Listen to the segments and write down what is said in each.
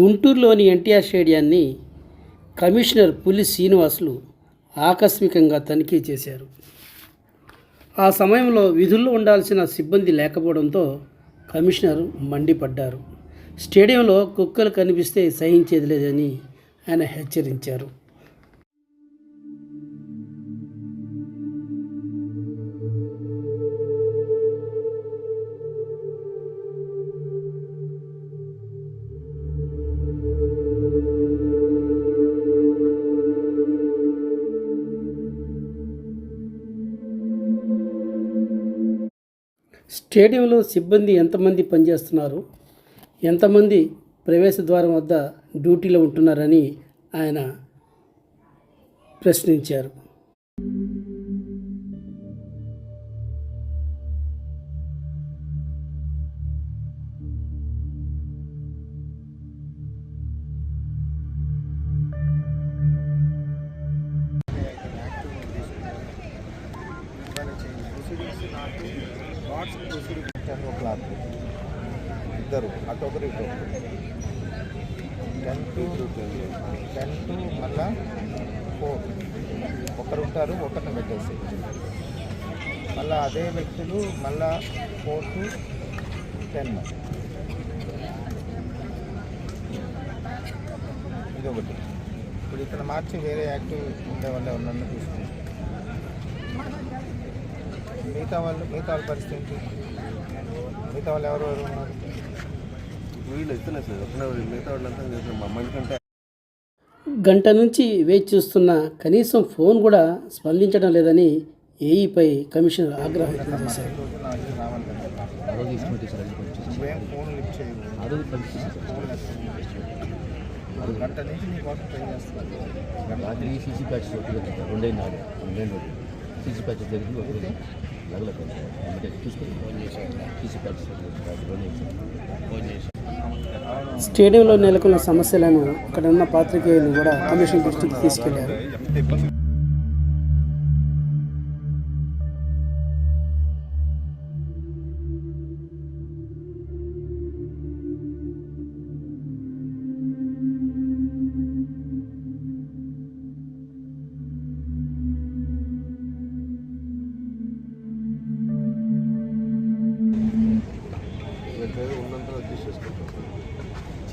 గుంటూరులోని ఎన్టీఆర్ స్టేడియాన్ని కమిషనర్ పులి శ్రీనివాసులు ఆకస్మికంగా తనిఖీ చేశారు. ఆ సమయంలో విధుల్లో ఉండాల్సిన సిబ్బంది లేకపోవడంతో కమిషనర్ మండిపడ్డారు. స్టేడియంలో కుక్కలు కనిపిస్తే సహించేది లేదని ఆయన హెచ్చరించారు. స్టేడియంలో సిబ్బంది ఎంతమంది పనిచేస్తున్నారు? ఎంతమంది ప్రవేశ ద్వారం వద్ద డ్యూటీలో ఉంటున్నారని ఆయన ప్రశ్నించారు. టెన్ ఓ క్లాక్ ఇద్దరు అటు ఒకరు ఇటు టెన్ టు టెన్ టు మళ్ళా ఫోర్. ఒకరు ఉంటారు ఒకరిని పెట్టేసి. మళ్ళా అదే వ్యక్తులు మళ్ళా ఫోర్ టు టెన్. ఇదొకటి. ఇప్పుడు ఇక్కడ మార్చి వేరే యాక్టివ్ ఉండే వాళ్ళు ఎవరన్నా తీసుకుంటాం. మిగతా వాళ్ళు మిగతా వాళ్ళ పరిస్థితి ఏంటి? మిగతా వాళ్ళు ఎవరు ఎవరు ఉన్నారు? వీళ్ళు ఇస్తలేదు సార్. ఒక్కడే మిగతా వాళ్ళంతా చేసిన మా అమ్మాయి కంటే గంట నుంచి వేచి చూస్తున్న కనీసం ఫోన్ కూడా స్పందించడం లేదని ఏఈపై కమిషనర్ ఆగ్రహం వ్యక్తం చేశారు. గంట నుంచి ట్రై సీసీ ప్యాచెస్ జరిగింది ఒకటి లగలకండి అంటే చూసుకొని ఫోన్ చేశాను ఫోన్ చేశాను స్టేడియంలో నెలకొన్న సమస్యలను అక్కడ ఉన్న పాత్రికేయులు కూడా కమిషన్ దృష్టికి తీసుకెళ్ళారు.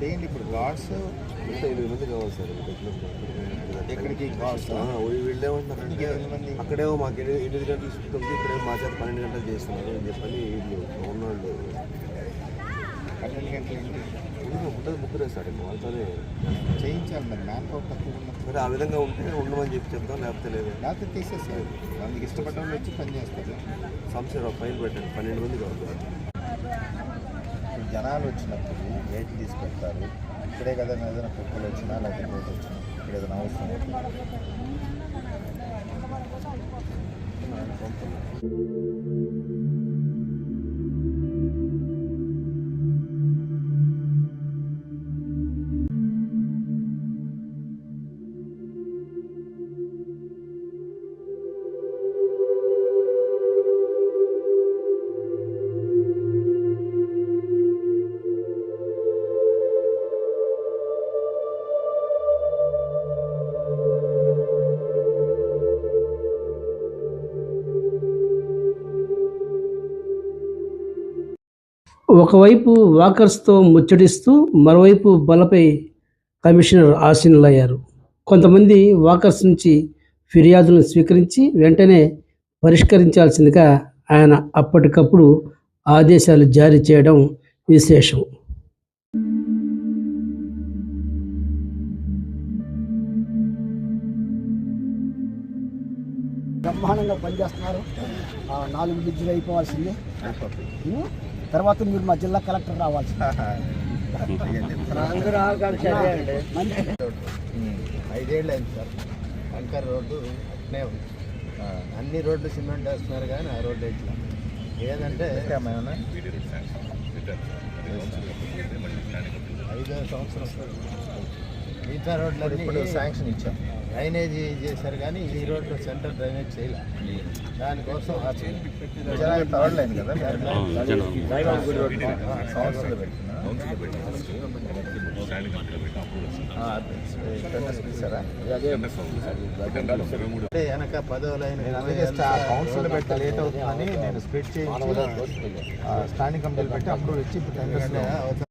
చేయండి ఇప్పుడు గాడ్స్. ఎనిమిది మంది కావాలి సార్ ఎక్కడికి గాడ్స్? ఆ, వీళ్ళు ఏమంటారంటే ఎనిమిది మంది? అక్కడేమో మాకు ఎనిమిది గంటలు ఉంటుంది ఇక్కడేమో మా చేత పన్నెండు గంటలు చేస్తున్నారు అని చెప్పని ఉన్నాళ్ళు. పన్నెండు గంటలు ఉంటుంది ముగ్గురే సార్ వాళ్ళతోనే. చేయించాలి మరి మ్యాన్ పవర్ తక్కువ మరి ఆ విధంగా ఉంటే ఉండమని చెప్పి చెప్తాం లేకపోతే లేదు. లేకపోతే తీసేసారు వాళ్ళకి ఇష్టపడ్డ వాళ్ళు వచ్చి పని చేస్తారు. సంస్థ ఫైల్ పెట్టండి పన్నెండు మంది కావాలి. జనాలు వచ్చినప్పుడు వెయిట్ తీసి పెడతారు ఇక్కడే కదా ఏదైనా కుక్కలు వచ్చినా లేకపోతే వచ్చినా ఇక్కడ ఏదైనా అవసరం ఒకవైపు వాకర్స్తో ముచ్చటిస్తూ మరోవైపు బలపై కమిషనర్ ఆసీనులయ్యారు. కొంతమంది వాకర్స్ నుంచి ఫిర్యాదులను స్వీకరించి వెంటనే పరిష్కరించాల్సిందిగా ఆయన అప్పటికప్పుడు ఆదేశాలు జారీ చేయడం విశేషం. బ్రహ్మాండంగా పనిచేస్తున్నారు. ఆ, నాలుగు బ్రిడ్జిలు అయిపోవాల్సిందే? తర్వాత మీరు మా జిల్లా కలెక్టర్ రావాల్సింది మంచి ఐదేళ్ళు అయింది సార్ కంకర్ రోడ్డు ఇట్నే ఉంది అన్ని రోడ్లు సిమెంట్ వేస్తున్నారు కానీ ఆ రోడ్డు ఇట్లా ఏదంటే ఐదో సంవత్సరం మిగతా రోడ్లు ఇప్పుడు శాంక్షన్ ఇచ్చాం డ్రైనేజ్ చేశారు కానీ ఈ రోడ్డు సెంటర్ డ్రైనేజ్ చేయలే. దానికోసం ఆ థర్డ్ లైన్ కదా సంవత్సరాలు పెట్టినా వెనక పదవులైన కౌన్సిల్ పెట్టి లేట్ అవుతుందని నేను స్ప్లిట్ చేయించి ఆ, స్టాండింగ్ కమిటీలు పెట్టి అప్రూవ్ ఇచ్చి ఇప్పుడు టెండర్స్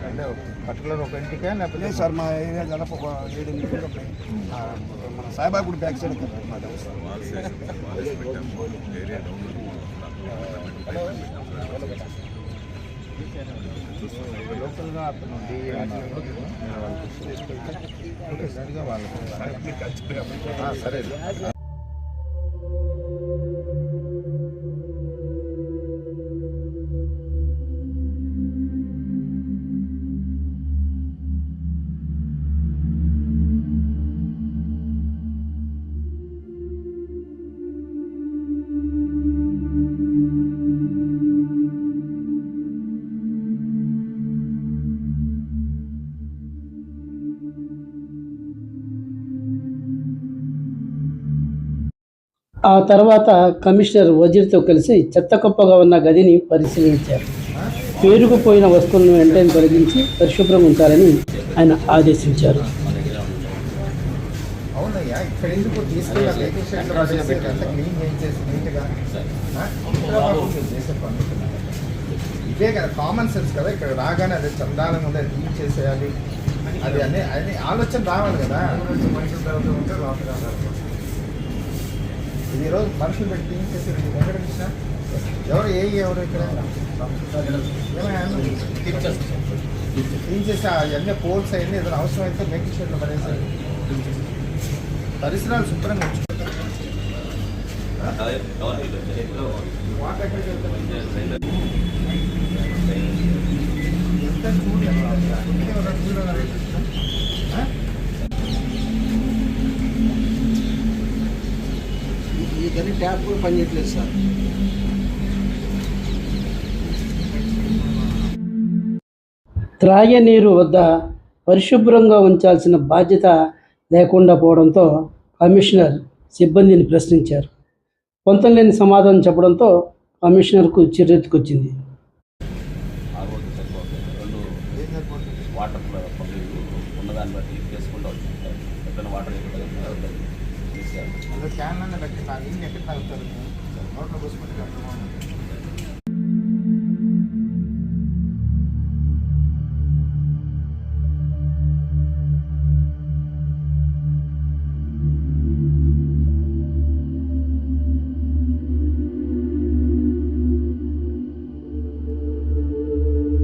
అంటే పర్టికులర్ ఒక ఇంటికే లేకపోతే సార్ మా ఏరియా దాదాపు ఒక ఏడు ఎనిమిది ఊళ్ళు ఉన్నాయి. ఆ, మన సాయిబాబా గుడి బ్యాక్ సైడ్ కదా మా హౌస్. లోకల్గా అతను డిఏ ఉన్నారు నేను వాళ్ళకి ఓకే సరిగా వాళ్ళకి ఆ, సరే ఆ తర్వాత కమిషనర్ వజీర్తో కలిసి చెత్త కుప్పగా ఉన్న గదిని పరిశీలించారు. పేరుకుపోయిన వస్తువులను వెంటనే తొలగించి పరిశుభ్రం ఉంచాలని ఆయన ఆదేశించారు. ఇదే కదా కామన్ సెన్స్ కదా ఇక్కడ రాగానే అదే చందాలం ఉంది అది క్లీన్ చేసేయాలి. అది అనే అది ఆలోచన రావాలి కదా. మనుషులు తర్వాత ఉంటే ఇది ఈరోజు మనుషులు పెట్టి ఎక్కడ కృష్ణ ఎవరు ఏ ఎవరు ఇక్కడ? క్లీన్ చేసి అవన్నీ పోల్స్ అవన్నీ ఏదైనా అవసరం అయితే మేకింగ్ షెడ్లో పడేసారు పరిసరాలు శుభ్రంగా? ఎంత చూడు ఎంత ఉంది. అందుకే ఒక రెండు చూడు అన్నారు. ఆ? ఈ గది ట్యాప్ కూడా పనిచేయట్లేదు సార్. త్రాగనీరు వద్ద పరిశుభ్రంగా ఉంచాల్సిన బాధ్యత లేకుండా పోవడంతో కమిషనర్ సిబ్బందిని ప్రశ్నించారు. పొంతలేని సమాధానం చెప్పడంతో కమిషనర్కు చిర్రెత్తుకొచ్చింది. పెట్టి నా నీళ్ళు ఎక్కడ తాగుతారు నోట్లో పోసుకుంటే కష్టమా?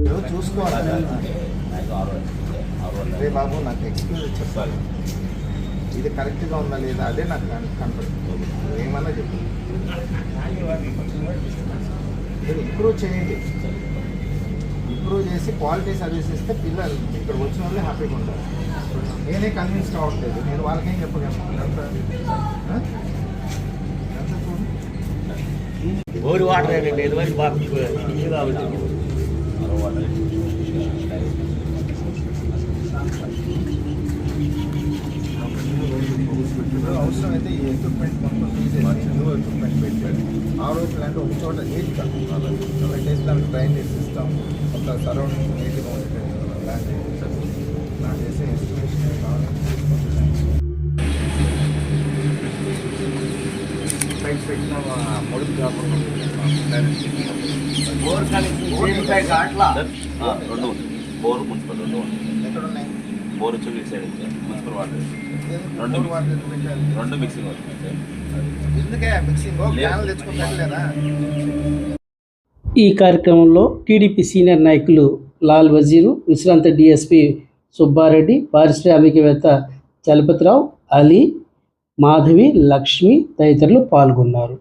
ఏదో చూసుకోవాలి నాకు ఆరు ఆరు రే బాబు నాకు ఎక్స్క్యూజ్ చెప్పాలి ఇది కరెక్ట్గా ఉందా లేదా అదే నాకు కన్- కనపడుతుంది. ఏమన్నా చెప్పు. మీరు ఇంప్రూవ్ చేయండి. ఇంప్రూవ్ చేసి క్వాలిటీ సర్వీస్ ఇస్తే పిల్లలు ఇక్కడ వచ్చిన వాళ్ళే హ్యాపీగా ఉంటారు. నేనే కన్విన్స్ కావట్లేదు నేను వాళ్ళకేం చెప్పగలను? బోరు వాటర్ బాగా ఎక్విప్మెంట్ మొత్తం తీసేసి న్యూ ఎక్విప్మెంట్ పెట్టాడు ఆ రోజు లాంటి ఒక చోట నీట్గా పెట్టేసి దానికి డ్రైనేజ్ సిస్టమ్ ఒక సరౌండింగ్ నీట్గా ఉండేటట్టు ప్లాన్ చేసి ప్లాన్ చేసి ఎస్టిమేషన్ పెట్టిన కాకుండా బోర్ అట్లా రెండు ఉంది బోర్ మున్సిపల్ రెండు ఉంది ఎక్కడ ఉన్నాయి బోర్ వచ్చి సైడ్ మున్సిపల్ వాటర్. రెండు? రెండు మిక్సింగ్ ఎందుకే మిక్సింగ్ ఈ కార్యక్రమంలో టీడీపీ సీనియర్ నాయకులు లాల్ వజీరు విశ్రాంత డిఎస్పి సుబ్బారెడ్డి పారిశ్రామికవేత్త చలపతిరావు అలీ మాధవి లక్ష్మి తదితరులు పాల్గొన్నారు.